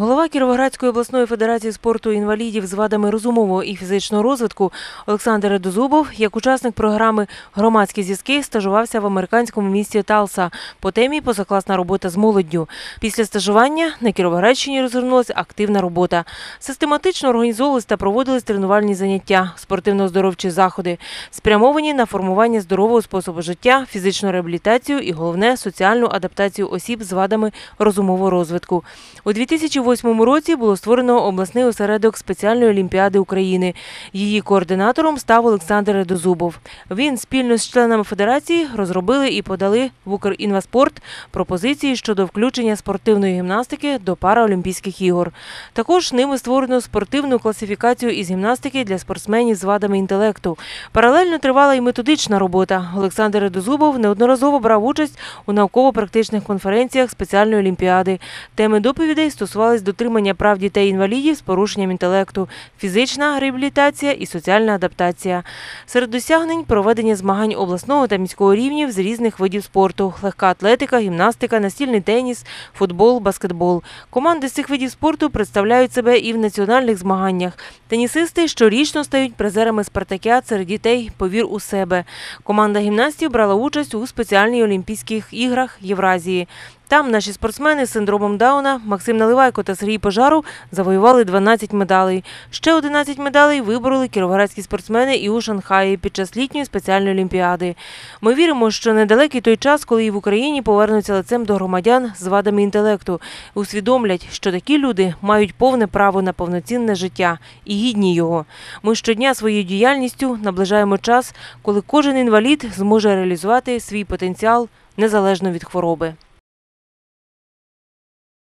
Голова Кіровоградської обласної федерації спорту інвалідів з вадами розумового і фізичного розвитку Олександр Редозубов, як учасник програми Громадські зв'язки, стажувався в американському місті Талса по темі позакласна робота з молоддю. Після стажування на Кіровоградщині розгорнулася активна робота. Систематично організовувались та проводились тренувальні заняття, спортивно-оздоровчі заходи, спрямовані на формування здорового способу життя, фізичну реабілітацію і головне соціальну адаптацію осіб з вадами розумового розвитку. У 2008 році було створено обласний осередок спеціальної олімпіади України. Її координатором став Олександр Редозубов. Він спільно з членами федерації розробили і подали в Укрінваспорт пропозиції щодо включення спортивної гімнастики до Параолімпійських ігор. Також ними створено спортивну класифікацію із гімнастики для спортсменів з вадами інтелекту. Паралельно тривала і методична робота. Олександр Редозубов неодноразово брав участь у науково-практичних конференціях спеціальної олімпіади. Теми доповідей стосувались дотримання прав дітей-інвалідів з порушенням інтелекту, фізична реабілітація і соціальна адаптація. Серед досягнень проведення змагань обласного та міського рівнів з різних видів спорту: легка атлетика, гімнастика, настільний теніс, футбол, баскетбол. Команди з цих видів спорту представляють себе і в національних змаганнях. Тенісисти щорічно стають призерами спартакіад серед дітей Повір у себе. Команда гімнастів брала участь у спеціальній Олімпійських іграх Євразії. Там наші спортсмени з синдромом Дауна Максим Наливайко та Сергій Пожаров завоювали 12 медалей. Ще 11 медалей вибороли кіровоградські спортсмени і у Шанхаї під час літньої спеціальної олімпіади. Ми віримо, що недалекий той час, коли і в Україні повернуться лицем до громадян з вадами інтелекту, усвідомлять, що такі люди мають повне право на повноцінне життя і гідні його. Ми щодня своєю діяльністю наближаємо час, коли кожен інвалід зможе реалізувати свій потенціал незалежно від хвороби.